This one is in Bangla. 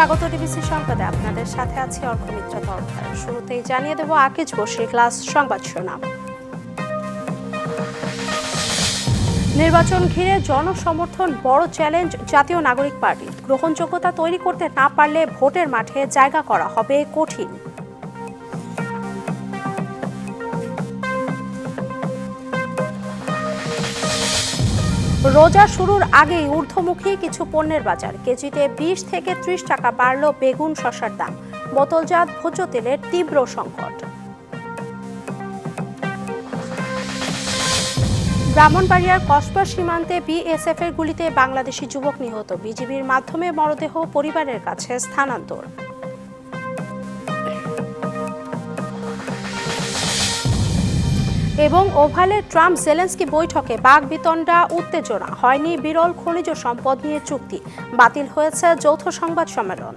স্বাগত ডিবিসি সংবাদে। আপনাদের সাথে আছি অর্কমিত্র তরফদার শুরুতেই জানিয়ে দেব আকিজ বসির ক্লাস সংবাদ শোনা নির্বাচন ঘিরে জনসমর্থন বড় চ্যালেঞ্জ জাতীয় নাগরিক পার্টি। গ্রহণযোগ্যতা তৈরি করতে না পারলে ভোটের মাঠে জায়গা করা হবে কঠিন। রোজা শুরুর আগেই ঊর্ধ্বমুখী কিছু পণ্যের বাজার। কেজিতে বিশ থেকে ত্রিশ টাকা বাড়ল বেগুন, শসার দাম। বোতলজাত ভোজ্য তেলের তীব্র সংকট। ব্রাহ্মণবাড়িয়ার কসবা সীমান্তে বিএসএফ এর গুলিতে বাংলাদেশি যুবক নিহত। বিজিবির মাধ্যমে মরদেহ পরিবারের কাছে স্থানান্তর। এবং ওভালে ট্রাম্প জেলেন্সকি বৈঠকে বাঘ বিতণ্ডা উত্তেজনা। হয়নি বিরল খনিজ সম্পদ নিয়ে চুক্তি। বাতিল হয়েছে যৌথ সংবাদ সম্মেলন।